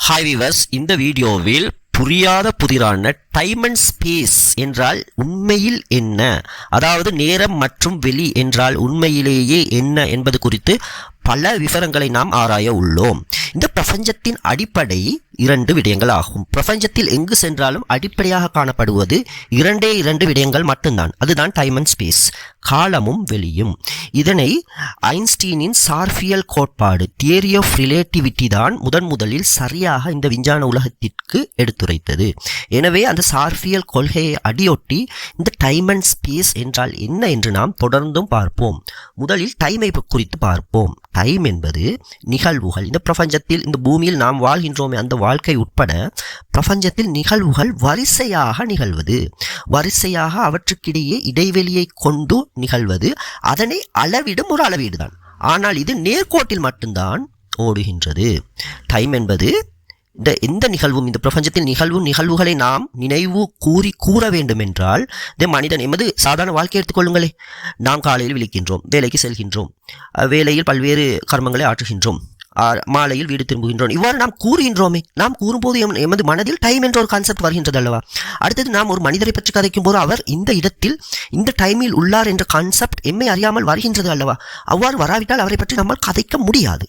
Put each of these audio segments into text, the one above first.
Hi viewers இந்த வீடியோவில் புரியாத புதிரான டைம் அண்ட் ஸ்பேஸ் என்றால் உண்மையில் என்ன? அதாவது நேரம் மற்றும் வெளி என்றால் உண்மையிலேயே என்ன என்பது குறித்து பல விவரங்களை நாம் ஆராய உள்ளோம். இந்த பிரபஞ்சத்தின் அடிப்படை இரண்டு விடயங்கள் ஆகும் பிரபஞ்சத்தில் எங்கு சென்றாலும் அடிப்படையாக காணப்படுவது இரண்டே இரண்டு விடயங்கள் மட்டும்தான். அதுதான் டைம் அண்ட் ஸ்பேஸ் காலமும் வெளியும். இதனை ஐன்ஸ்டீனின் சார்பியல் கோட்பாடு தியரி ஆஃப் ரிலேட்டிவிட்டி தான் முதன் முதலில் சரியாக இந்த விஞ்ஞான உலகத்திற்கு எடுத்துரைத்தது. எனவே அந்த சார்பியல் கொள்கையை அடியொட்டி இந்த டைம் அண்ட் ஸ்பேஸ் என்றால் என்ன என்று நாம் தொடர்ந்தும் பார்ப்போம். முதலில் டைமை குறித்து பார்ப்போம். டைம் என்பது நிகழ்வுகள். இந்த பிரபஞ்சத்தில் இந்த பூமியில் நாம் வாழ்கின்றோமே அந்த வாழ்க்கை உட்பட பிரபஞ்சத்தில் நிகழ்வுகள் வரிசையாக நிகழ்வது. வரிசையாக அவற்றுக்கிடையே இடைவெளியை கொண்டு நிகழ்வது. அதனை அளவிடும் ஒரு அளவீடு தான் ஆனால் இது நேர்கோட்டில் மட்டும்தான் ஓடுகின்றது. டைம் என்பது இந்த எந்த நிகழ்வும் இந்த பிரபஞ்சத்தில் நிகழ்வும் நிகழ்வுகளை நாம் நினைவு கூறி கூற வேண்டும் என்றால் இந்த மனிதன் எமது சாதாரண வாழ்க்கை எடுத்துக்கொள்ளுங்களே நாம் காலையில் விழிக்கின்றோம் வேலைக்கு செல்கின்றோம் வேலையில் பல்வேறு கர்மங்களை ஆற்றுகின்றோம் மாலையில் வீடு திரும்புகின்றோம். இவ்வாறு நாம் கூறுகின்றோமே நாம் கூறும்போது எம்- எமது மனதில் டைம் என்ற ஒரு கான்செப்ட் வருகின்றது அல்லவா? அடுத்தது நாம் ஒரு மனிதரை பற்றி கதைக்கும் போது அவர் இந்த இடத்தில் இந்த டைமில் உள்ளார் என்ற கான்செப்ட் எம்மை அறியாமல் வருகின்றது அல்லவா? அவ்வாறு வராவிட்டால் அவரை பற்றி நம்மால் கதைக்க முடியாது.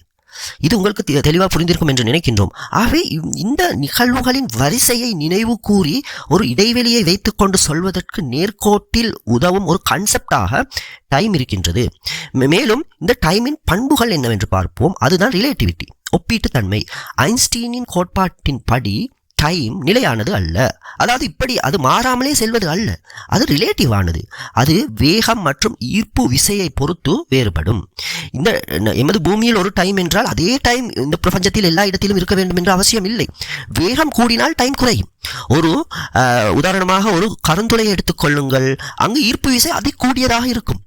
இது உங்களுக்கு தெ- தெளிவாக புரிந்திருக்கும் என்று நினைக்கின்றோம். ஆகவே இவ்- இந்த நிகழ்வுகளின் வரிசையை நினைவு கூறி ஒரு இடைவெளியை வைத்துக்கொண்டு சொல்வதற்கு நேர்கோட்டில் உதவும் ஒரு கான்செப்டாக டைம் இருக்கின்றது. மேலும் இந்த டைமின் பண்புகள் என்னவென்று பார்ப்போம். அதுதான் ரிலேட்டிவிட்டி ஒப்பீட்டு தன்மை ஐன்ஸ்டீனின் கோட்பாட்டின் படி டைம் நிலையானது அல்ல. அதாவது இப்படி அது மாறாமலே செல்வது அல்ல. அது ரிலேட்டிவானது அது வேகம் மற்றும் ஈர்ப்பு விசையை பொறுத்து வேறுபடும். இந்த எமது பூமியில் ஒரு டைம் என்றால் அதே டைம் இந்த பிரபஞ்சத்தில் எல்லா இடத்திலும் இருக்க வேண்டும் என்ற அவசியம் இல்லை. வேகம் கூடினால் டைம் குறையும். ஒரு உதாரணமாக ஒரு கருந்துளையை எடுத்துக்கொள்ளுங்கள் அங்கு ஈர்ப்பு விசை அதி கூடியதாக இருக்கும்.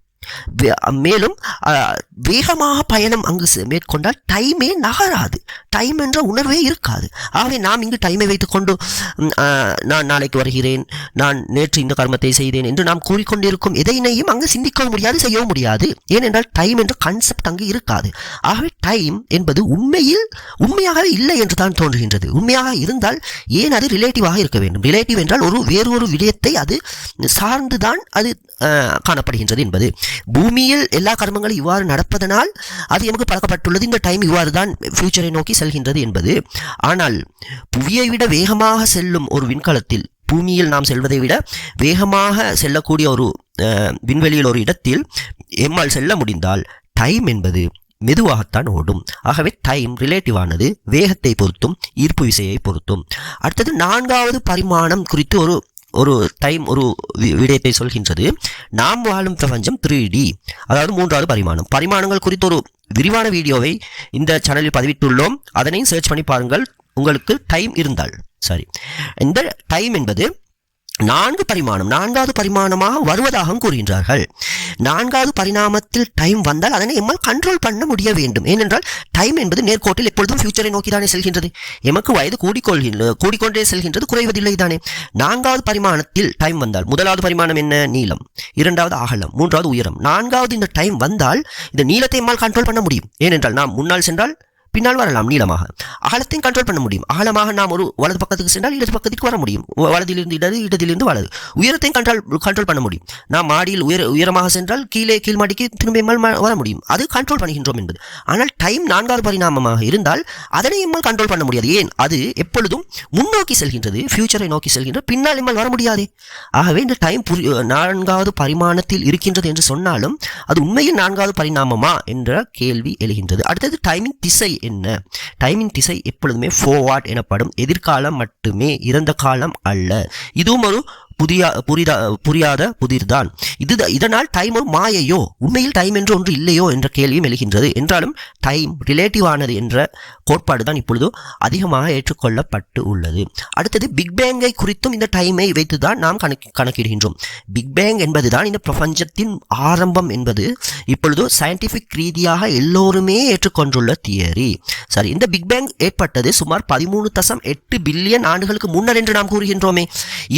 மேலும் வேகமாக பயணம் அங்கு செ- மேற்கொண்டால் டைமே நகராது. டைம் என்ற உணர்வே இருக்காது. ஆகவே நாம் இங்கு டைமை வைத்துக்கொண்டு நான் நாளைக்கு வருகிறேன் நான் நேற்று இந்த கர்மத்தை செய்தேன் என்று நாம் கூறிக்கொண்டிருக்கும் எதையினையும் அங்கு சிந்திக்கவும் முடியாது செய்யவும் முடியாது. ஏனென்றால் டைம் என்ற கான்செப்ட் அங்கு இருக்காது. ஆகவே டைம் என்பது உண்மையில் உண்மையாகவே இல்லை என்று தான் தோன்றுகின்றது. உண்மையாக இருந்தால் ஏன் அது ரிலேட்டிவாக இருக்க வேண்டும்? ரிலேட்டிவ் என்றால் ஒரு வேறு ஒரு விடயத்தை அது சார்ந்துதான் அது காணப்படுகின்றது என்பது. பூமியில் எல்லா கர்மங்களும் இவ்வாறு நடப்பதனால் அது எமக்கு பழக்கப்பட்டுள்ளது. இந்த டைம் இவ்வாறு தான் ஃபியூச்சரை நோக்கி செல்கின்றது என்பது. ஆனால் புவியை விட வேகமாக செல்லும் ஒரு விண்கலத்தில் பூமியில் நாம் செல்வதை விட வேகமாக செல்லக்கூடிய ஒரு விண்வெளியில் ஒரு இடத்தில் எம்மால் செல்ல முடிந்தால் டைம் என்பது மெதுவாகத்தான் ஓடும். ஆகவே டைம் ரிலேட்டிவானது வேகத்தை பொறுத்தும் ஈர்ப்பு விசையை பொறுத்தும் அடுத்தது நான்காவது பரிமாணம் குறித்து ஒரு ஒரு டைம் ஒரு வி- விடயத்தை சொல்கின்றது. நாம் வாழும் பிரபஞ்சம் த்ரீ டி அதாவது மூன்றாவது பரிமாணம். பரிமாணங்கள் குறித்த ஒரு விரிவான வீடியோவை இந்த சேனலில் பதிவிட்டுள்ளோம். அதனையும் சர்ச் பண்ணி பாருங்கள். உங்களுக்கு டைம் இருந்தால். சாரி இந்த டைம் என்பது நான்கு பரிமாணம் நான்காவது பரிமாணமாக வருவதாக கூறுகின்றார்கள். நான்காவது பரிணாமத்தில் டைம் வந்தால் அதனை எம்மால் கண்ட்ரோல் பண்ண முடிய வேண்டும். ஏனென்றால் டைம் என்பது நேர்கோட்டில் எப்பொழுதும் ஃபியூச்சரை நோக்கி தானே செல்கின்றது. எமக்கு வயது கூடிக்கொள்கின்ற கூடிக்கொண்டே செல்கின்றது குறைவதில்லை தானே நான்காவது பரிமாணத்தில் டைம் வந்தால் முதலாவது பரிமாணம் என்ன? நீளம். இரண்டாவது அகலம். மூன்றாவது உயரம். நான்காவது இந்த டைம் வந்தால் இந்த நீளத்தை எம்மால் கண்ட்ரோல் பண்ண முடியும். ஏனென்றால் நாம் முன்னால் சென்றால் பின்னால் வரலாம் நீளமாக. அகலத்தையும் கண்ட்ரோல் பண்ண முடியும். அகலமாக நாம் ஒரு வலது பக்கத்துக்கு சென்றால் இடது பக்கத்துக்கு வர முடியும். வலதிலிருந்து இடது இடத்திலிருந்து வலது. உயரத்தையும் கண்ட்ரோல் கண்ட்ரோல் பண்ண முடியும். நாம் மாடியில் உயர உயரமாக சென்றால் கீழே கீழ் மாடிக்கு திரும்ப வர முடியும். அது கண்ட்ரோல் பண்ணுகின்றோம் என்பது. ஆனால் டைம் நான்காவது பரிணாமமாக இருந்தால் அதனை எம்மால் கண்ட்ரோல் பண்ண முடியாது. ஏன்? அது எப்பொழுதும் முன்னோக்கி செல்கின்றது ஃபியூச்சரை நோக்கி செல்கின்ற பின்னால் எம்மால் வர முடியாது. ஆகவே இந்த டைம் நான்காவது பரிமாணத்தில் இருக்கின்றது என்று சொன்னாலும் அது உண்மையில் நான்காவது பரிணாமமா என்ற கேள்வி எழுகின்றது. அடுத்தது டைமின் திசை என்ன? டைமின் திசை எப்பொழுதுமே ஃபோவார்ட் எனப்படும். எதிர்காலம் மட்டுமே இறந்த காலம் அல்ல. இதுவும் ஒரு புதிய புரிதா புரியாத புதிர்தான் இது இதனால் டைமும் மாயையோ உண்மையில் டைம் என்று ஒன்று இல்லையோ என்ற கேள்வியும் எழுகின்றது. என்றாலும் டைம் ரிலேட்டிவ் ஆனது என்ற கோட்பாடு தான் இப்பொழுது அதிகமாக ஏற்றுக்கொள்ளப்பட்டு உள்ளது. அடுத்தது பிக் பேங்கை குறித்தும் இந்த டைமை வைத்து தான் நாம் கணக்கு கணக்கிடுகின்றோம். பிக் பேங் என்பதுதான் இந்த பிரபஞ்சத்தின் ஆரம்பம் என்பது இப்பொழுது சயின்டிஃபிக் ரீதியாக எல்லோருமே ஏற்றுக்கொண்டுள்ள தியரி சரி இந்த பிக் பேங் ஏற்பட்டது சுமார் பதிமூணு தசம் எட்டு பில்லியன் ஆண்டுகளுக்கு முன்னர் என்று நாம் கூறுகின்றோமே.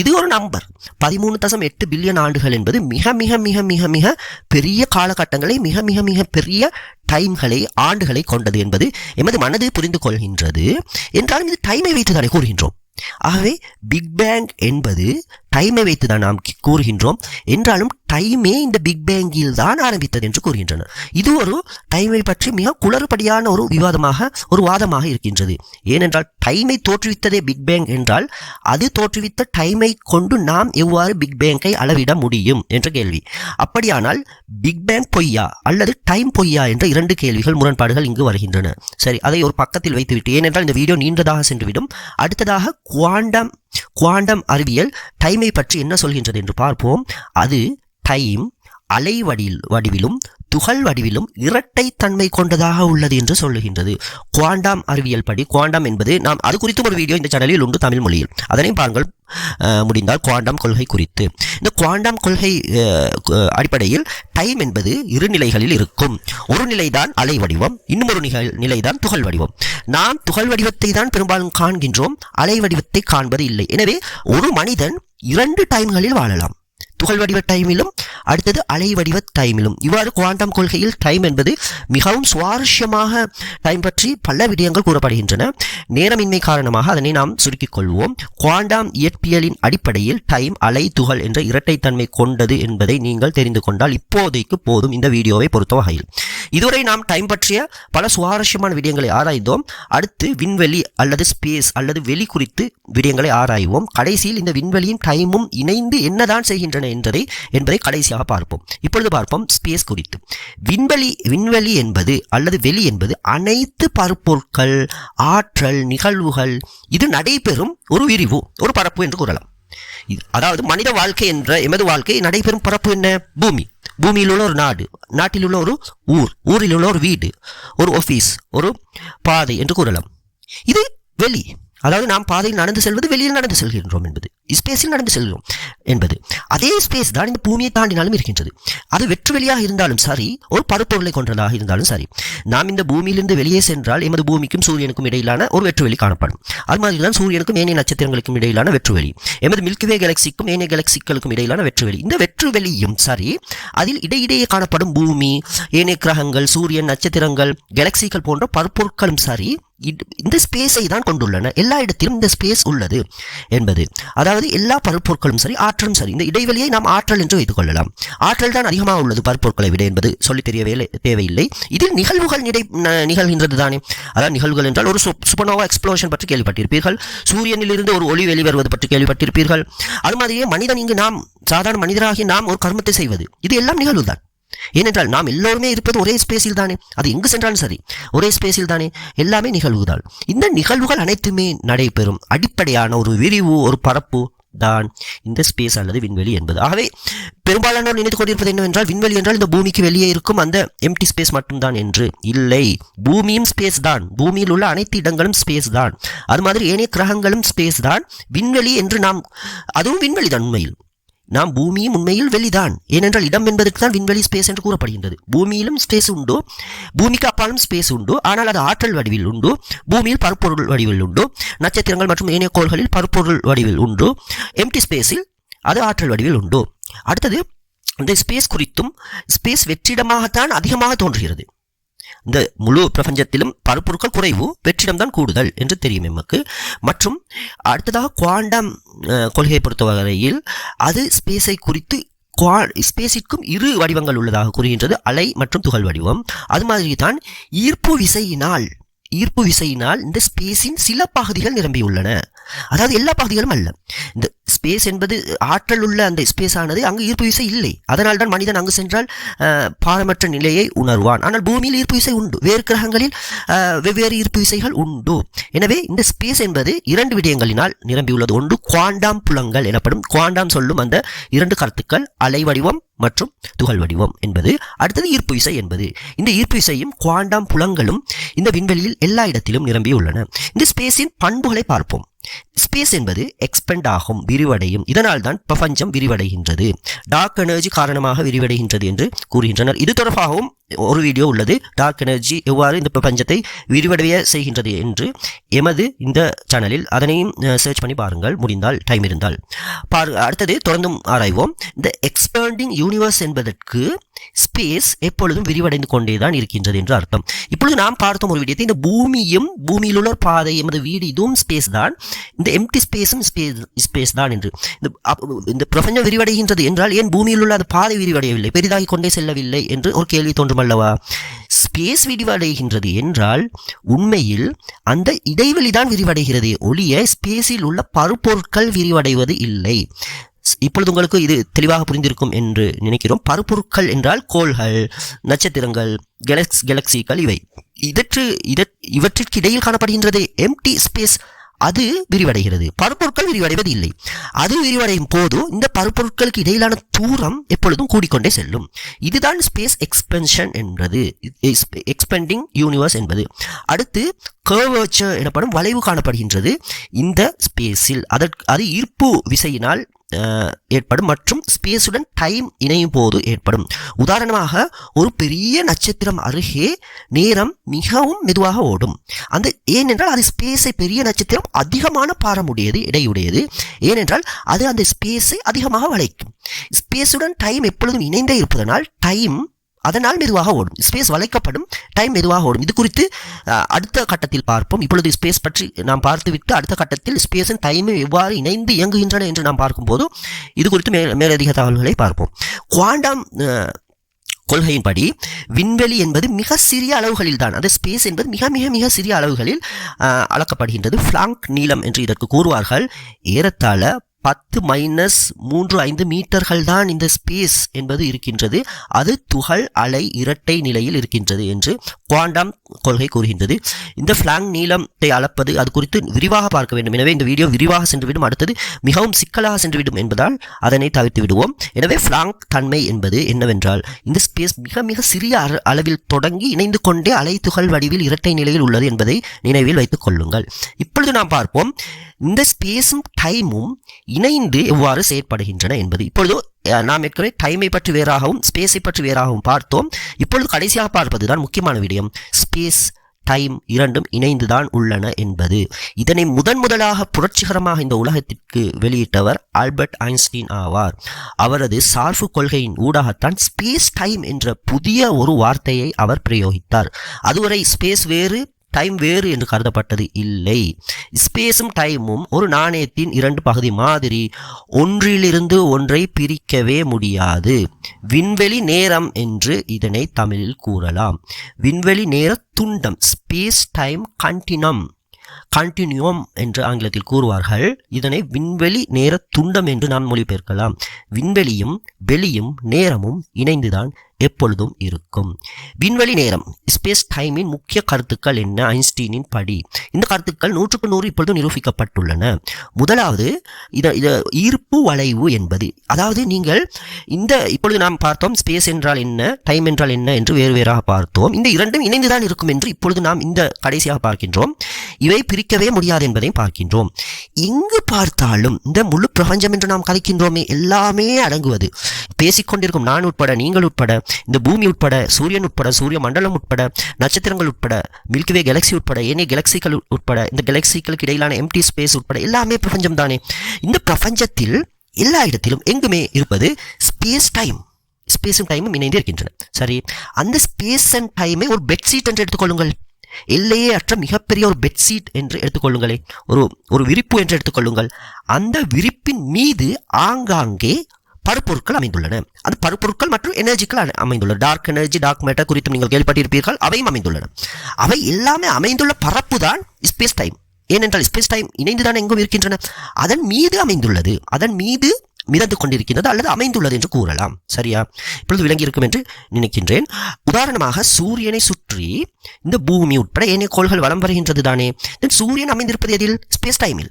இது ஒரு நம்பர் பதிமூணு தசம் எட்டு பில்லியன் ஆண்டுகள் என்பது மிக மிக மிக மிக மிக பெரிய காலகட்டங்களை மிக மிக மிக பெரிய டைம்களை ஆண்டுகளை கொண்டது என்பது எமது மனது புரிந்து கொள்கின்றது. என்றாலும் இது டைமை வைத்து தானே கூறுகின்றோம். ஆகவே பிக் பேங் என்பது டைமை வைத்து தான் நாம் கூறுகின்றோம். என்றாலும் டைமே இந்த பிக் பேங்கில் தான் ஆரம்பித்தது என்று கூறுகின்றனர். இது ஒரு டைமை பற்றி மிக குளறுபடியான ஒரு விவாதமாக ஒரு வாதமாக இருக்கின்றது. ஏனென்றால் டைமை தோற்றுவித்ததே பிக் பேங் என்றால் அது தோற்றுவித்த டைமை கொண்டு நாம் எவ்வாறு பிக் பேங்கை அளவிட முடியும் என்ற கேள்வி. அப்படியானால் பிக் பேங் பொய்யா அல்லது டைம் பொய்யா என்ற இரண்டு கேள்விகள் முரண்பாடுகள் இங்கு வருகின்றன. சரி அதை ஒரு பக்கத்தில் வைத்துவிட்டு ஏனென்றால் இந்த வீடியோ நீண்டதாக சென்றுவிடும். அடுத்ததாக குவாண்டம் குவாண்டம் அறிவியல் டைமை பற்றி என்ன சொல்கின்றது என்று பார்ப்போம். அது டைம் அலை வடிவில் வடிவிலும் துகள் வடிவிலும் இரட்டை தன்மை கொண்டதாக உள்ளது என்று சொல்லுகின்றது. குவாண்டாம் அறிவியல் படி குவாண்டம் என்பது நாம் அது குறித்தும் ஒரு வீடியோ இந்த சேனலில் உண்டு தமிழ் மொழியில். அதனை பாருங்கள் முடிந்தால் குவாண்டம் கொள்கை குறித்து. இந்த குவாண்டம் கொள்கை அடிப்படையில் டைம் என்பது இரு நிலைகளில் இருக்கும். ஒரு நிலைதான் அலை வடிவம் இன்னும் ஒரு நிகழ் நிலைதான் துகள் வடிவம். நாம் துகள் வடிவத்தை தான் பெரும்பாலும் காண்கின்றோம் அலை வடிவத்தை காண்பது இல்லை. எனவே ஒரு மனிதன் இரண்டு டைம்களில் வாழலாம். துகள் வடிவ டைமிலும் அடுத்தது அலை வடிவ டைமிலும் இவ்வாறு குவாண்டம் கொள்கையில் டைம் என்பது மிகவும் சுவாரஸ்யமாக டைம் பற்றி பல விடயங்கள் கூறப்படுகின்றன. நேரமின்மை காரணமாக அதனை நாம் சுருக்கிக் கொள்வோம். குவாண்டம் இயற்பியலின் அடிப்படையில் டைம் அலை துகள் என்ற இரட்டைத்தன்மை கொண்டது என்பதை நீங்கள் தெரிந்து கொண்டால் இப்போதைக்கு போதும் இந்த வீடியோவை பொறுத்த வகையில். இதுவரை நாம் டைம் பற்றிய பல சுவாரஸ்யமான விடயங்களை ஆராய்ந்தோம். அடுத்து விண்வெளி அல்லது ஸ்பேஸ் அல்லது வெளி குறித்து விடயங்களை ஆராய்வோம். கடைசியில் இந்த விண்வெளியும் டைமும் இணைந்து என்னதான் செய்கின்றன என்பதை என்பதை கடைசியாக பார்ப்போம். இப்பொழுது பார்ப்போம் ஸ்பேஸ் குறித்து. விண்வெளி விண்வெளி என்பது அல்லது வெளி என்பது அனைத்து பருப்பொருட்கள் ஆற்றல் நிகழ்வுகள் இது நடைபெறும் ஒரு விரிவு ஒரு பரப்பு என்று கூறலாம். அதாவது மனித வாழ்க்கை என்ற எமது வாழ்க்கை நடைபெறும் பரப்பு என்ன? பூமி. பூமியில் உள்ள ஒரு நாடு நாட்டில் உள்ள ஒரு ஊர் ஊரில் உள்ள ஒரு வீடு ஒரு ஆஃபீஸ் ஒரு பாதை என்று கூறலாம். இது வெளி. அதாவது நாம் பாதையில் நடந்து செல்வது வெளியில் நடந்து செல்கின்றோம் என்பது. ஸ்பேஸில் நடந்து செல்கிறோம் என்பது. அதே ஸ்பேஸ் தான் இந்த பூமியை தாண்டினாலும் இருக்கின்றது. அது வெற்று வெளியாக இருந்தாலும் சரி ஒரு பருப்பொருளை கொண்டதாக இருந்தாலும் சரி நாம் இந்த பூமியிலிருந்து வெளியே சென்றால் எமது பூமிக்கும் சூரியனுக்கும் இடையிலான ஒரு வெற்றுவெளி காணப்படும். அது மாதிரி தான் சூரியனுக்கும் ஏனைய நட்சத்திரங்களுக்கும் இடையிலான வெற்றுவெளி. எமது மில்கிவே கேலக்சிக்கும் ஏனைய கேலக்சிகளுக்கும் இடையிலான வெற்றுவெளி. இந்த வெற்றுவெளியும் சரி அதில் இடையிடையே காணப்படும் பூமி ஏனைய கிரகங்கள் சூரியன் நட்சத்திரங்கள் கேலக்சிகள் போன்ற பருப்பொருட்களும் சரி இட்- இந்த ஸ்பேஸை தான் கொண்டுள்ளன. எல்லா இடத்திலும் இந்த ஸ்பேஸ் உள்ளது என்பது. அதாவது எல்லா பருப்பொருட்களும் சரி ஆற்றலும் சரி இந்த இடைவெளியை நாம் ஆற்றல் என்று வைத்துக் கொள்ளலாம். ஆற்றல் தான் அதிகமாக உள்ளது பருப்பொருட்களை விட என்பது சொல்லி தெரியவே தேவையில்லை. இதில் நிகழ்வுகள் நிறை நிகழ்கின்றது தானே. அதாவது நிகழ்வுகள் என்றால் ஒரு சுப்பனோவா எக்ஸ்ப்ளோஷன் பற்றி கேள்விப்பட்டிருப்பீர்கள். சூரியனிலிருந்து ஒரு ஒளி வெளிவருவது பற்றி கேள்விப்பட்டிருப்பீர்கள். அது மாதிரியே மனிதன் இங்கு நாம் சாதாரண மனிதராகி நாம் ஒரு கர்மத்தை செய்வது. இது எல்லாம் நிகழ்வுதான். ஏனென்றால் நாம் எல்லோருமே இருப்பது ஒரே ஸ்பேஸில் தானே. அது எங்கு சென்றாலும் சரி. ஒரே ஸ்பேஸில் தானே. எல்லாமே நிகழ்வுதான் இந்த நிகழ்வுகள் அனைத்துமே நடைபெறும். அடிப்படையான ஒரு விரிவு ஒரு பரப்பு தான் இந்த ஸ்பேஸ் அல்லது விண்வெளி என்பது. ஆகவே பெரும்பாலானோர் நினைத்துக் கொண்டிருப்பது என்னவென்றால் விண்வெளி என்றால் இந்த பூமிக்கு வெளியே இருக்கும் அந்த எம்டி ஸ்பேஸ் மட்டும்தான் என்று. இல்லை. பூமியும் ஸ்பேஸ் தான். பூமியில் உள்ள அனைத்து இடங்களும் ஸ்பேஸ் தான். அது மாதிரி ஏனைய கிரகங்களும் ஸ்பேஸ் தான். விண்வெளி என்று நாம் அதுவும் விண்வெளி தான் உண்மையில். நாம் பூமியும் உண்மையில் வெளிதான். ஏனென்றால் இடம் என்பதற்கு தான் விண்வெளி ஸ்பேஸ் என்று கூறப்படுகின்றது. பூமியிலும் ஸ்பேஸ் உண்டு. பூமிக்கு அப்பாலும் ஸ்பேஸ் உண்டு. ஆனால் அது ஆற்றல் வடிவில் உண்டு. பூமியில் பருப்பொருள் வடிவில் உண்டு. நட்சத்திரங்கள் மற்றும் ஏனைய கோள்களில் பருப்பொருள் வடிவில் உண்டு. எம்டி ஸ்பேஸில் அது ஆற்றல் வடிவில் உண்டு. அடுத்தது இந்த ஸ்பேஸ் குறித்தும் ஸ்பேஸ் வெற்றிடமாகத்தான் அதிகமாக தோன்றுகிறது. இந்த முழு பிரபஞ்சத்திலும் பருப்பொருட்கள் குறைவு வெற்றிடம்தான் கூடுதல் என்று தெரியும் எமக்கு. மற்றும் அடுத்ததாக குவாண்டம் கொள்கையை பொறுத்தவரையில் அது ஸ்பேஸை குறித்து குவா ஸ்பேஸிற்கும் இரு வடிவங்கள் உள்ளதாக கூறுகின்றது. அலை மற்றும் துகள் வடிவம். அது மாதிரி தான் ஈர்ப்பு விசையினால் ஈர்ப்பு விசையினால் இந்த ஸ்பேஸின் சில பகுதிகள் நிரம்பியுள்ளன. அதாவது எல்லா பகுதிகளும் அல்ல. இந்த ஸ்பேஸ் என்பது ஆற்றல் உள்ள அந்த ஸ்பேஸ் ஆனது அங்கு ஈர்ப்பு விசை இல்லை. அதனால் தான் மனிதன் அங்கு சென்றால் பாரமற்ற நிலையை உணர்வான். ஆனால் பூமியில் ஈர்ப்பு விசை உண்டு. வேறு கிரகங்களில் வெவ்வேறு ஈர்ப்பு விசைகள் உண்டு. எனவே இந்த ஸ்பேஸ் என்பது இரண்டு விடயங்களினால் நிரம்பியுள்ளது. ஒன்று குவாண்டாம் புலங்கள் எனப்படும். குவாண்டாம் சொல்லும் அந்த இரண்டு கருத்துக்கள் அலை வடிவம் மற்றும் துகள் வடிவம் என்பது. அடுத்தது ஈர்ப்பு விசை என்பது. இந்த ஈர்ப்பு விசையும் குவாண்டாம் புலங்களும் இந்த விண்வெளியில் எல்லா இடத்திலும் நிரம்பியுள்ளன. இந்த ஸ்பேஸின் பண்புகளை பார்ப்போம். ஸ்பேஸ் என்பது எக்ஸ்பெண்ட் ஆகும் விரிவடையும். இதனால் தான் பிரபஞ்சம் விரிவடைகின்றது. டார்க் எனர்ஜி காரணமாக விரிவடைகின்றது என்று கூறுகின்றனர். இது தொடர்பாகவும் ஒரு வீடியோ உள்ளது. டார்க் எனர்ஜி எவ்வாறு இந்த பிரபஞ்சத்தை விரிவடைய செய்கின்றது என்று எமது இந்த சேனலில் அதனையும் சர்ச் பண்ணி பாருங்கள். முடிந்தால் டைம் இருந்தால். பாரு அடுத்தது தொடர்ந்தும் ஆராய்வோம். இந்த எக்ஸ்பேண்டிங் யூனிவர்ஸ் என்பதற்கு ஸ்பேஸ் எப்பொழுதும் விரிவடைந்து கொண்டே தான் இருக்கின்றது என்று அர்த்தம். இப்பொழுது நாம் பார்த்தோம் ஒரு விடயத்தை இந்த பூமியும் பூமியில் உள்ள பாதை எமது வீடு இதுவும் ஸ்பேஸ் தான். இந்த எம்டி ஸ்பேஸும் ஸ்பேஸ் ஸ்பேஸ் தான் என்று. இந்த இந்த பிரபஞ்சம் விரிவடைகின்றது என்றால் ஏன் பூமியில் உள்ள அந்த பாதை விரிவடையவில்லை? பெரிதாகி கொண்டே செல்லவில்லை என்று ஒரு கேள்வி தோன்றும். அல்லவா ஸ்பேஸ் விரிவடைகின்றது என்றால் உண்மையில் அந்த இடைவெளி தான் விரிவடைகிறது. ஒளிய ஸ்பேஸில் உள்ள பருப்பொருட்கள் விரிவடைவது இல்லை. இப்பொழுது உங்களுக்கு இது தெளிவாக புரிந்திருக்கும் என்று நினைக்கிறோம். பருப்பொருட்கள் என்றால் கோள்கள் நட்சத்திரங்கள் கெலக்ஸ் கெலக்சிகள் இவை. இதற்று இதற் இவற்றிற்கு இடையில் காணப்படுகின்றது எம்டி ஸ்பேஸ் அது விரிவடைகிறது. பருப்பொருட்கள் விரிவடைவது இல்லை அது விரிவடையும் போது இந்த பருப்பொருட்களுக்கு இடையிலான தூரம் எப்பொழுதும் கூடிக்கொண்டே செல்லும். இதுதான் ஸ்பேஸ் எக்ஸ்பென்ஷன் என்பது. எக்ஸ்பெண்டிங் யூனிவர்ஸ் என்பது. அடுத்து கர்வச்சர் எனப்படும் வளைவு காணப்படுகின்றது. இந்த ஸ்பேஸில் அதற்கு அது ஈர்ப்பு விசையினால் ஏற்படும் மற்றும் ஸ்பேஸுடன் டைம் இணையும் போது ஏற்படும். உதாரணமாக ஒரு பெரிய நட்சத்திரம் அருகே நேரம் மிகவும் மெதுவாக ஓடும். அந்த ஏனென்றால் அது ஸ்பேஸை பெரிய நட்சத்திரம் அதிகமான பாரமுடையது இடையுடையது. ஏனென்றால் அது அந்த ஸ்பேஸை அதிகமாக வளைக்கும். ஸ்பேஸுடன் டைம் எப்பொழுதும் இணைந்தே இருப்பதனால் டைம் அதனால் மெதுவாக ஓடும். ஸ்பேஸ் வளைக்கப்படும் டைம் மெதுவாக ஓடும். இது குறித்து அடுத்த கட்டத்தில் பார்ப்போம். இப்பொழுது ஸ்பேஸ் பற்றி நாம் பார்த்துவிட்டு அடுத்த கட்டத்தில் ஸ்பேஸும் டைமும் எவ்வாறு இணைந்து இயங்குகின்றன என்று நாம் பார்க்கும்போது இது குறித்து மே மேலதிக தகவல்களை பார்ப்போம். குவாண்டம் கொள்கையின்படி விண்வெளி என்பது மிக சிறிய அளவுகளில் தான் அந்த ஸ்பேஸ் என்பது மிக மிக மிக சிறிய அளவுகளில் அளக்கப்படுகின்றது. ஃப்ளாங்க் நீளம் என்று இதற்கு கூறுவார்கள் ஏறத்தாழ பத்து மைனஸ் மூன்று ஐந்து மீட்டர்கள் தான் இந்த ஸ்பேஸ் என்பது இருக்கின்றது. அது துகள் அலை இரட்டை நிலையில் இருக்கின்றது என்று குவாண்டம் கொள்கை கூறுகின்றது. இந்த ஃப்ளாங் நீளத்தை அளப்பது அது குறித்து விரிவாக பார்க்க வேண்டும். எனவே இந்த வீடியோ விரிவாக சென்றுவிடும். அடுத்தது மிகவும் சிக்கலாக சென்றுவிடும் என்பதால் அதனை தவிர்த்து விடுவோம். எனவே ஃப்ளாங்க் தன்மை என்பது என்னவென்றால் இந்த ஸ்பேஸ் மிக மிக சிறிய அளவில் தொடங்கி இணைந்து கொண்டே அலை துகள் வடிவில் இரட்டை நிலையில் உள்ளது என்பதை நினைவில் வைத்துக் கொள்ளுங்கள். இப்பொழுது நாம் பார்ப்போம். இந்த ஸ்பேஸும் டைமும் இணைந்து எவ்வாறு செயற்படுகின்றன என்பது. இப்பொழுது நாம் ஏற்கனவே டைமை பற்றி வேறாகவும் ஸ்பேஸை பற்றி வேறாகவும் பார்த்தோம். இப்பொழுது கடைசியாக பார்ப்பதுதான் முக்கியமான விடயம். ஸ்பேஸ் டைம் இரண்டும் இணைந்துதான் உள்ளன என்பது. இதனை முதன் முதலாக புரட்சிகரமாக இந்த உலகத்திற்கு வெளியிட்டவர் ஆல்பர்ட் ஐன்ஸ்டீன் ஆவார். அவரது சார்பு கொள்கையின் ஊடாகத்தான் ஸ்பேஸ் டைம் என்ற புதிய ஒரு வார்த்தையை அவர் பிரயோகித்தார். அதுவரை ஸ்பேஸ் வேறு டைம் வேறு என்று கருதப்பட்டது இல்லை. ஸ்பேஸும் டைமும் ஒரு நாணயத்தின் இரண்டு பகுதி மாதிரி. ஒன்றிலிருந்து ஒன்றை பிரிக்கவே முடியாது. விண்வெளி நேரம் என்று இதனை தமிழில் கூறலாம். விண்வெளி நேர துண்டம் ஸ்பேஸ் டைம் கண்டினம் கண்டினியூம் என்று ஆங்கிலத்தில் கூறுவார்கள். இதனை விண்வெளி நேர துண்டம் என்று நான் மொழிபெயர்க்கலாம். விண்வெளியும் வெளியும் நேரமும் இணைந்துதான் எப்பொழுதும் இருக்கும். விண்வெளி நேரம். ஸ்பேஸ் டைமின் முக்கிய கருத்துக்கள் என்ன? ஐன்ஸ்டீனின் படி. இந்த கருத்துக்கள் நூற்றுக்கு நூறு இப்பொழுதும் நிரூபிக்கப்பட்டுள்ளன. முதலாவது இதை இதை ஈர்ப்பு வளைவு என்பது. அதாவது நீங்கள் இந்த இப்பொழுது நாம் பார்த்தோம் ஸ்பேஸ் என்றால் என்ன? டைம் என்றால் என்ன? என்று வேறு வேறாக பார்த்தோம். இந்த இரண்டும் இணைந்துதான் இருக்கும் என்று இப்பொழுது நாம் இந்த கடைசியாக பார்க்கின்றோம். இவை பிரிக்கவே முடியாது என்பதையும் பார்க்கின்றோம். எங்கு பார்த்தாலும் இந்த முழு பிரபஞ்சம் என்று நாம் கலைக்கின்றோமே எல்லாமே அடங்குவது. பேசிக்கொண்டிருக்கும் நான் உட்பட நீங்கள் உட்பட இந்த பூமி உட்பட சூரியன் உட்பட சூரிய மண்டலம் உட்பட நட்சத்திரங்கள் உட்பட மில்கிவே கேலக்சி உட்பட ஏனைய கேலக்சிகள் உட்பட இந்த கேலக்சிகளுக்கு இடையிலான எம்டி ஸ்பேஸ் உட்பட எல்லாமே பிரபஞ்சம் தானே இந்த பிரபஞ்சத்தில் எல்லா இடத்திலும் எங்குமே இருப்பது ஸ்பேஸ் டைம் ஸ்பேஸும் டைமும் இணைந்து இருக்கின்றன. சரி அந்த ஸ்பேஸ் அண்ட் டைமை ஒரு பெட்ஷீட் என்று எடுத்துக்கொள்ளுங்கள் எல்லையே அற்ற மிகப்பெரிய ஒரு பெட்ஷீட் என்று எடுத்துக்கொள்ளுங்களேன் ஒரு ஒரு விரிப்பு என்று எடுத்துக்கொள்ளுங்கள் அந்த விரிப்பின் மீது ஆங்காங்கே பருப்பொருட்கள் அமைந்துள்ளன. அது பருப்பொருட்கள் மற்றும் எனர்ஜிகள் அ- அமைந்துள்ளன. டார்க் எனர்ஜி டார்க் மேட்டர் குறித்து நீங்கள் கேள்விப்பட்டிருப்பீர்கள். அவையும் அமைந்துள்ளன. அவை எல்லாமே அமைந்துள்ள பரப்பு தான் ஸ்பேஸ் டைம் ஏனென்றால் ஸ்பேஸ் டைம் இணைந்துதான் எங்கும் இருக்கின்றன. அதன் மீது அமைந்துள்ளது. அதன் மீது மிதந்து கொண்டிருக்கின்றது அல்லது அமைந்துள்ளது என்று கூறலாம். சரியா? இப்பொழுது விளங்கி இருக்கும் என்று நினைக்கின்றேன். உதாரணமாக சூரியனை சுற்றி இந்த பூமி உட்பட ஏனைய கோள்கள் வலம் வருகின்றது தானே. தென் சூரியன் அமைந்திருப்பது எதில்? ஸ்பேஸ் டைமில்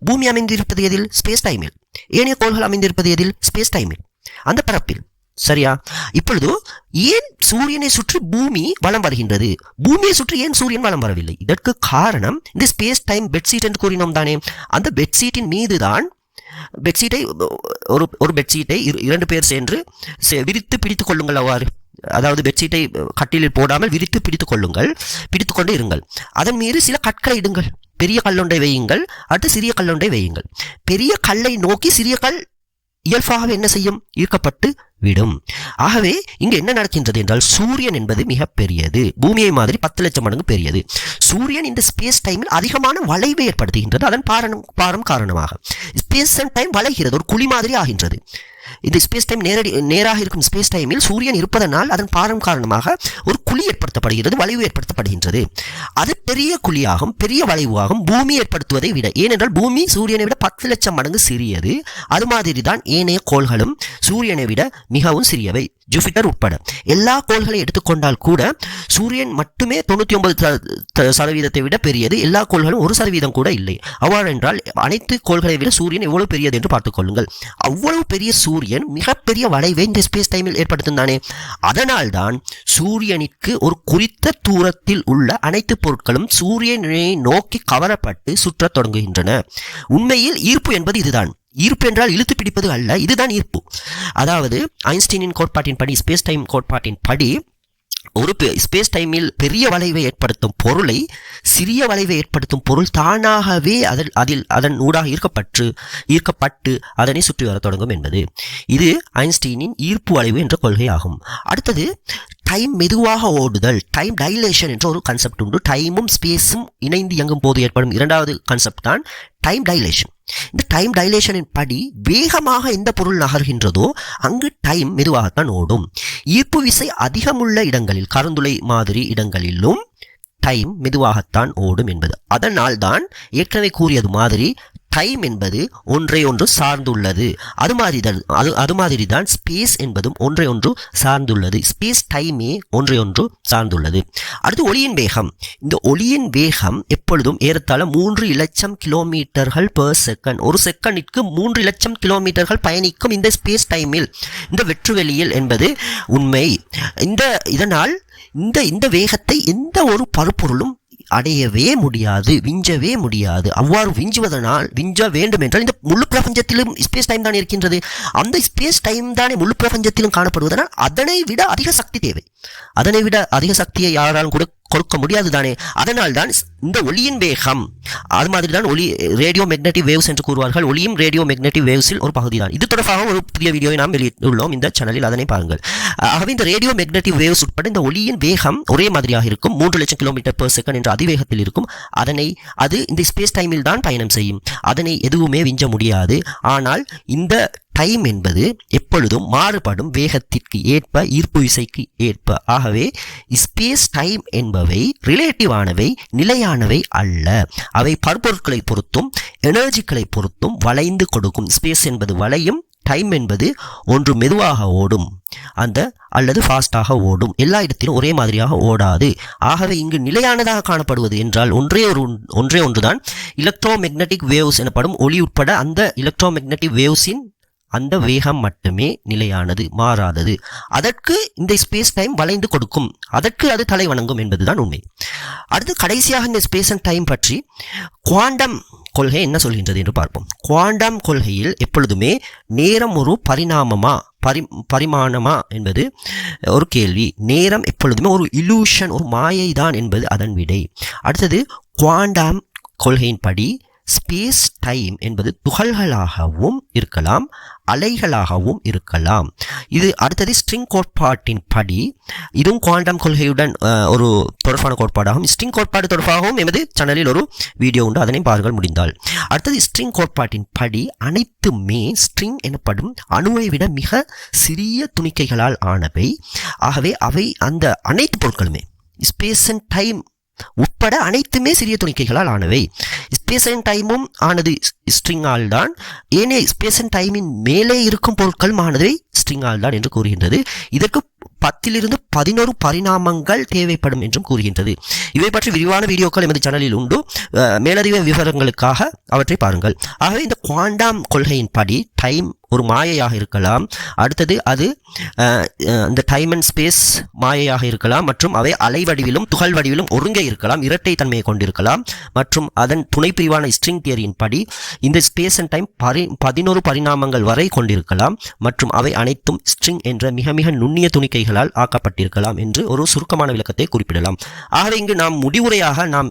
பூமி அமைந்திருப்பது எதில்? ஸ்பேஸ் டைமில் ஏனைய கோள்கள் அமைந்திருப்பது எதில்? ஸ்பேஸ் டைமில் அந்த பரப்பில். சரியா? இப்பொழுது ஏன் சூரியனை சுற்றி பூமி வலம் வருகின்றது? பூமியை சுற்றி ஏன் சூரியன் வலம் வரவில்லை? இதற்கு காரணம் இந்த ஸ்பேஸ் டைம் பெட்ஷீட் என்று கூறினோம் தானே. அந்த பெட்ஷீட்டின் மீது தான் பெட்ஷீட்டை ஒரு ஒரு பெட்ஷீட்டை இரு- இரண்டு பேர் சென்று செ- விரித்து பிடித்துக் கொள்ளுங்கள் அவ்வாறு. அதாவது பெட்ஷீட்டை கட்டிலில் போடாமல் விரித்து பிடித்துக் கொள்ளுங்கள். பிடித்துக் கொண்டு இருங்கள். அதன் மீது சில கற்களை இடுங்கள். பெரிய கல்லொன்றை வையுங்கள் அடுத்து சிறிய கல்லொன்றை வையுங்கள். பெரிய கல்லை நோக்கி சிறிய கல் இயல்பாகவே என்ன செய்யும்? ஈர்க்கப்பட்டு விடும். ஆகவே இங்கு என்ன நடக்கின்றது என்றால் சூரியன் என்பது மிக பெரியது பூமியை மாதிரி பத்து லட்சம் மடங்கு பெரியது. சூரியன் இந்த ஸ்பேஸ் டைமில் அதிகமான வளைவை ஏற்படுத்துகின்றது. அதன் பாரணம் பாரம் காரணமாக. ஸ்பேஸ் அண்ட் டைம் வளைகிறது ஒரு குழி மாதிரி ஆகின்றது. இந்த ஸ்பேஸ் டைம் நேரடி நேராக இருக்கும் ஸ்பேஸ் டைமில் சூரியன் இருப்பதனால் அதன் பாரம் காரணமாக ஒரு குழி ஏற்படுத்தப்படுகிறது வளைவு ஏற்படுத்தப்படுகின்றது. அது பெரிய குழியாகும் பெரிய வளைவாகும் பூமி ஏற்படுத்துவதை விட. ஏனென்றால் பூமி சூரியனை விட பத்து லட்சம் மடங்கு சிறியது. அது மாதிரி தான் ஏனைய கோள்களும் சூரியனை விட மிகவும் சிறியவை. ஜூபிட்டர் உட்பட. எல்லா கோள்களை எடுத்துக்கொண்டால் கூட சூரியன் மட்டுமே தொண்ணூற்றி ஒன்பது சதவீதத்தை விட பெரியது. எல்லா கோள்களும் ஒரு சதவீதம் கூட இல்லை. அவ்வாறு என்றால் அனைத்து கோள்களை விட சூரியன் எவ்வளவு பெரியது என்று பார்த்துக்கொள்ளுங்கள் அவ்வளவு பெரிய சூரியன் மிகப்பெரிய வளைவை இந்த ஸ்பேஸ் டைமில் ஏற்படுத்தும் தானே? அதனால்தான் சூரியனுக்கு ஒரு குறித்த தூரத்தில் உள்ள அனைத்து பொருட்களும் சூரியனை நோக்கி கவரப்பட்டு சுற்றத் தொடங்குகின்றன. உண்மையில் ஈர்ப்பு என்பது இதுதான். ஈர்ப்பு என்றால் இழுத்து பிடிப்பது அல்ல இதுதான் ஈர்ப்பு. அதாவது ஐன்ஸ்டீனின் கோட்பாட்டின் படி ஸ்பேஸ் டைம் கோட்பாட்டின் படி ஒரு ஸ்பேஸ் டைமில் பெரிய வளைவை ஏற்படுத்தும் பொருளை சிறிய வளைவை ஏற்படுத்தும் பொருள் தானாகவே அதில் அதில் அதன் ஊடாக ஈர்க்கப்பட்டு ஈர்க்கப்பட்டு அதனை சுற்றி வர தொடங்கும் என்பது. இது ஐன்ஸ்டீனின் ஈர்ப்பு வளைவு என்ற கொள்கை ஆகும் அடுத்தது டைம் மெதுவாக ஓடுதல். டைம் டைலேஷன் என்ற ஒரு கான்செப்ட் உண்டு. டைமும் ஸ்பேஸும் இணைந்து இயங்கும் போது ஏற்படும் இரண்டாவது கான்செப்ட் தான் டைம் டைலேஷன் இந்த டைம் டைலேஷனின் படி வேகமாக எந்த பொருள் நகர்கின்றதோ அங்கு டைம் மெதுவாகத்தான் ஓடும். ஈர்ப்பு விசை அதிகமுள்ள இடங்களில் கருந்துளை மாதிரி இடங்களிலும் டைம் மெதுவாகத்தான் ஓடும் என்பது. அதனால் தான் ஏற்கனவே கூறியது மாதிரி டைம் என்பது ஒன்றை ஒன்று சார்ந்துள்ளது. அது மாதிரி தான் அது அது மாதிரி தான் ஸ்பேஸ் என்பதும் ஒன்றை ஒன்று சார்ந்துள்ளது. ஸ்பேஸ் டைமே ஒன்றை ஒன்று சார்ந்துள்ளது. அடுத்து ஒளியின் வேகம். இந்த ஒளியின் வேகம் எப்பொழுதும் ஏறத்தாழ மூன்று இலட்சம் கிலோமீட்டர்கள் பெர் செகண்ட் ஒரு செகண்டிற்கு மூன்று இலட்சம் கிலோமீட்டர்கள் பயணிக்கும் இந்த ஸ்பேஸ் டைமில் இந்த வெற்றுவெளியில் என்பது உண்மை. இந்த இதனால் இந்த இந்த வேகத்தை எந்த ஒரு பருப்பொருளும் அடையவே முடியாது விஞ்சவே முடியாது. அவ்வாறு விஞ்சுவதனால் விஞ்ச வேண்டும் என்றால் இந்த முழு பிரபஞ்சத்திலும் ஸ்பேஸ் டைம் தான் இருக்கின்றது. அந்த ஸ்பேஸ் டைம் தானே முழு பிரபஞ்சத்திலும் காணப்படுவதனால் அதனை விட அதிக சக்தி தேவை. அதனை விட அதிக சக்தியை யாராலும் கூட கொடுக்க முடியாது தானே அதனால் தான் இந்த ஒளியின் வேகம். அது மாதிரி தான் ஒளி ரேடியோ மேக்னெட்டிவ் வேவ்ஸ் என்று கூறுவார்கள். ஒளியும் ரேடியோ மேக்னெட்டிவ் வேவ்ஸில் ஒரு பகுதி தான் இது தொடர்பாக ஒரு புதிய வீடியோவை நாம் வெளியிட்டுள்ளோம். இந்த சேனலில் அதனை பாருங்கள். ஆகவே இந்த ரேடியோ மேக்னெட்டிவ் வேவ்ஸ் உட்பட இந்த ஒளியின் வேகம் ஒரே மாதிரியாக இருக்கும். மூன்று லட்சம் கிலோமீட்டர் பெர் செகண்ட் என்ற அதிவேகத்தில் இருக்கும். அதனை அது இந்த ஸ்பேஸ் டைமில் தான் பயணம் செய்யும். அதனை எதுவுமே விஞ்ச முடியாது. ஆனால் இந்த டைம் என்பது எப்பொழுதும் மாறுபடும் வேகத்திற்கு ஏற்ப ஈர்ப்பு விசைக்கு ஏற்ப. ஆகவே ஸ்பேஸ் டைம் என்பவை ரிலேட்டிவானவை நிலையானவை அல்ல. அவை பருப்பொருட்களை பொறுத்தும் எனர்ஜிகளை பொறுத்தும் வளைந்து கொடுக்கும். ஸ்பேஸ் என்பது வளையும் டைம் என்பது ஒன்று மெதுவாக ஓடும். அந்த அல்லது ஃபாஸ்டாக ஓடும். எல்லா இடத்திலும் ஒரே மாதிரியாக ஓடாது. ஆகவே இங்கு நிலையானதாக காணப்படுவது என்றால் ஒன்றே ஒரு ஒன்றே ஒன்றுதான். எலக்ட்ரோ மேக்னட்டிக் வேவ்ஸ் எனப்படும் ஒளி உட்பட அந்த எலக்ட்ரோ மேக்னட்டிக் வேவ்ஸின் அந்த வேகம் மட்டுமே நிலையானது மாறாதது. அதற்கு இந்த ஸ்பேஸ் டைம் வளைந்து கொடுக்கும். அதற்கு அது தலை வணங்கும் என்பதுதான் உண்மை. அடுத்து கடைசியாக இந்த ஸ்பேஸ் அண்ட் டைம் பற்றி குவாண்டம் கொள்கை என்ன சொல்கின்றது என்று பார்ப்போம். குவாண்டம் கொள்கையில் எப்பொழுதுமே நேரம் ஒரு பரிணாமமா பரி பரிமாணமா என்பது ஒரு கேள்வி. நேரம் எப்பொழுதுமே ஒரு இலூஷன் ஒரு மாயை தான் என்பது அதன் விடை. அடுத்தது குவாண்டம் கொள்கையின்படி ஸ்பேஸ் டைம் என்பது துகள்களாகவும் இருக்கலாம் அலைகளாகவும் இருக்கலாம். இது அடுத்தது ஸ்ட்ரிங் கோட்பாட்டின் படி. இதுவும் குவாண்டம் கொள்கையுடன் ஒரு தொடர்பான கோட்பாடாகும். ஸ்ட்ரிங் கோட்பாடு தொடர்பாகவும் எமது சேனலில் ஒரு வீடியோ உண்டு. அதனை பாருங்கள் முடிந்தால். அடுத்தது ஸ்ட்ரிங் கோட்பாட்டின் படி. அனைத்துமே ஸ்ட்ரிங் எனப்படும் அணுவை விட மிக சிறிய துணிக்கைகளால் ஆனவை. ஆகவே அவை அந்த அனைத்து பொருட்களுமே. ஸ்பேஸ் அண்ட் டைம் உட்பட அனைத்துமே சிறிய துணிக்கைகளால் ஆனவை. ஸ்பேஸ் அண்ட் டைமும் ஆனது ஸ்ட்ரிங்கால் தான். ஏனே ஸ்பேஸ் அண்ட் டைமின் மேலே இருக்கும் பொருட்களும் ஆனது ஸ்ட்ரிங்கால் தான் என்று கூறுகின்றது. இதற்கு பத்திலிருந்து பதினோரு பரிணாமங்கள் தேவைப்படும் என்றும் கூறுகின்றது. இவை பற்றி விரிவான வீடியோக்கள் எமது சேனலில் உண்டு. மேலதிக விவரங்களுக்காக அவற்றை பாருங்கள். ஆகவே இந்த குவாண்டாம் கொள்கையின்படி டைம் ஒரு மாயையாக இருக்கலாம். அடுத்தது அது இந்த டைம் அண்ட் ஸ்பேஸ் மாயையாக இருக்கலாம் மற்றும் அவை அலை வடிவிலும் துகள் வடிவிலும் ஒருங்கே இருக்கலாம் இரட்டை தன்மையை கொண்டிருக்கலாம். மற்றும் அதன் துணைப்பிரிவான ஸ்ட்ரிங் தியரியின் படி இந்த ஸ்பேஸ் அண்ட் டைம் பரி பதினோரு பரிணாமங்கள் வரை கொண்டிருக்கலாம் மற்றும் அவை அனைத்தும் ஸ்ட்ரிங் என்ற மிக மிக நுண்ணிய துணிக்கைகளால் ஆக்கப்பட்டிருக்கலாம் என்று ஒரு சுருக்கமான விளக்கத்தை குறிப்பிடலாம். ஆகவே இங்கு நாம் முடிவுரையாக நாம்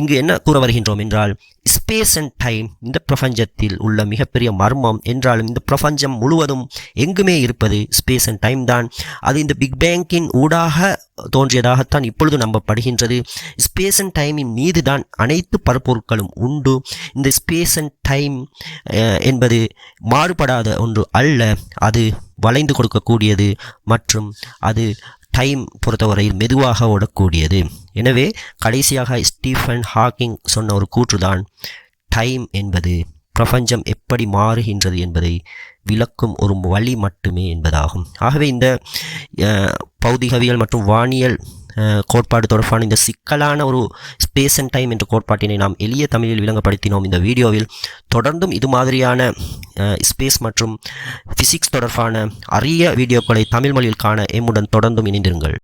இங்கு என்ன கூற வருகின்றோம் என்றால் ஸ்பேஸ் அண்ட் டைம் இந்த பிரபஞ்சத்தில் உள்ள மிகப்பெரிய மர்மம் என்றாலும் இந்த பிரபஞ்சம் முழுவதும் எங்குமே இருப்பது ஸ்பேஸ் அண்ட் டைம் தான். அது இந்த பிக் பேங்கின் ஊடாக தோன்றியதாகத்தான் இப்பொழுது நம்பப்படுகின்றது. ஸ்பேஸ் அண்ட் டைமின் மீது தான் அனைத்து பரப்பொருட்களும் உண்டு. இந்த ஸ்பேஸ் அண்ட் டைம் என்பது மாறுபடாத ஒன்று அல்ல. அது வளைந்து கொடுக்கக்கூடியது மற்றும் அது டைம் பொறுத்தவரையில் மெதுவாக ஓடக்கூடியது. எனவே கடைசியாக ஸ்டீஃபன் ஹாக்கிங் சொன்ன ஒரு கூற்றுதான் டைம் என்பது பிரபஞ்சம் எப்படி மாறுகின்றது என்பதை விளக்கும் ஒரு வழி மட்டுமே என்பதாகும். ஆகவே இந்த பௌதிகவியல் மற்றும் வானியல் கோட்பாடு தொடர்பான இந்த சிக்கலான ஒரு ஸ்பேஸ் அண்ட் டைம் என்ற கோட்பாட்டினை நாம் எளிய தமிழில் விளங்கப்படுத்தினோம். இந்த வீடியோவில் தொடர்ந்தும் இது மாதிரியான ஸ்பேஸ் மற்றும் ஃபிசிக்ஸ் தொடர்பான அரிய வீடியோக்களை தமிழ் மொழியில் காண எம்முடன் தொடர்ந்தும் இணைந்திருங்கள்.